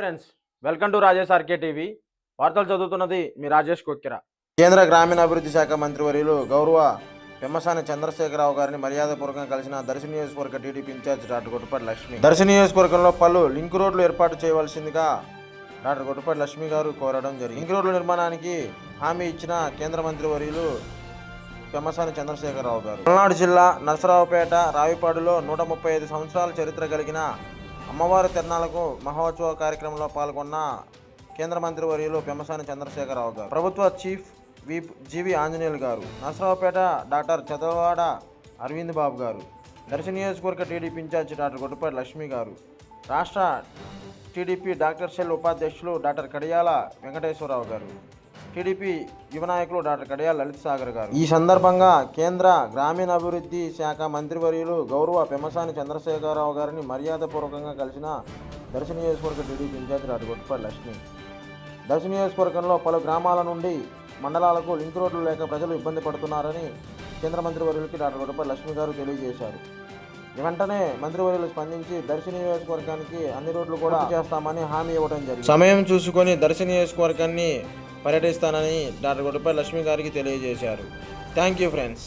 Friends welcome to Rajesh RK TV. వార్తలు చదువుతున్నది మీ రాజేష్ కొక్కిర కేంద్ర గ్రామీణాభివృద్ధి శాఖ మంత్రివర్యులు గౌరవ పెమ్మసాని చంద్రశేఖరరావు గారిని మర్యాదపూర్వకంగా కలిసిన దర్శి నియోజకవర్గ TDP in-charge doctor Gottipati Lakshmi. Darsi నియోజకవర్గంలో పలు లింక్ రోడ్లు ఏర్పాటు చేయవలసిందిగా డాక్టర్ గొట్టుపాటి లక్ష్మి గారు కోరడం జరిగింది. లింక్ రోడ్ల నిర్మాణానికి హామీ ఇచ్చిన కేంద్ర మంత్రివర్యులు పెమ్మసాని చంద్రశేఖరరావు గారు. పల్నాడు జిల్లా నరసరావుపేట రావిపాడులో నూట ముప్పై ఐదు సంవత్సరాల చరిత్ర కలిగిన అమ్మవారి తిరణాలకు మహోత్సవ కార్యక్రమంలో పాల్గొన్న కేంద్ర మంత్రి వర్యులు పెమ్మసాని చంద్రశేఖరరావు గారు. ప్రభుత్వ chief whip G V Anjaneyulu garu. Narasaraopet doctor Chadalawada Aravind Babu garu. Darsi నియోజకవర్గ TDP in-charge doctor Gottipati Lakshmi garu. రాష్ట్ర టీడీపీ డాక్టర్ సెల్ ఉపాధ్యక్షులు డాక్టర్ కడియాల వెంకటేశ్వరరావు గారు. టీడీపీ యువ నాయకులు డాక్టర్ కడియాల లలిత్ సాగర్ గారు. ఈ సందర్భంగా కేంద్ర గ్రామీణాభివృద్ధి శాఖ మంత్రివర్యులు గౌరవ పెమసాని చంద్రశేఖరరావు గారిని మర్యాదపూర్వకంగా కలిసిన దర్శ నియోజకవర్గ TDP in-charge doctor Gottipati Lakshmi. Darsi నియోజకవర్గంలో పలు గ్రామాల నుండి మండలాలకు లింక్ రోడ్లు లేక ప్రజలు ఇబ్బంది పడుతున్నారని కేంద్ర మంత్రివర్యులకి డాక్టర్ గొట్టపాటి లక్ష్మి గారు తెలియజేశారు. వెంటనే మంత్రివర్యులు స్పందించి దర్శి నియోజకవర్గానికి అన్ని రోడ్లు కూడా చేస్తామని హామీ ఇవ్వడం జరిగింది. సమయం చూసుకొని దర్శి నియోజకవర్గాన్ని పర్యటిస్తానని డాక్టర్ గొడపల్లి లక్ష్మి గారికి తెలియజేశారు. Thank you friends.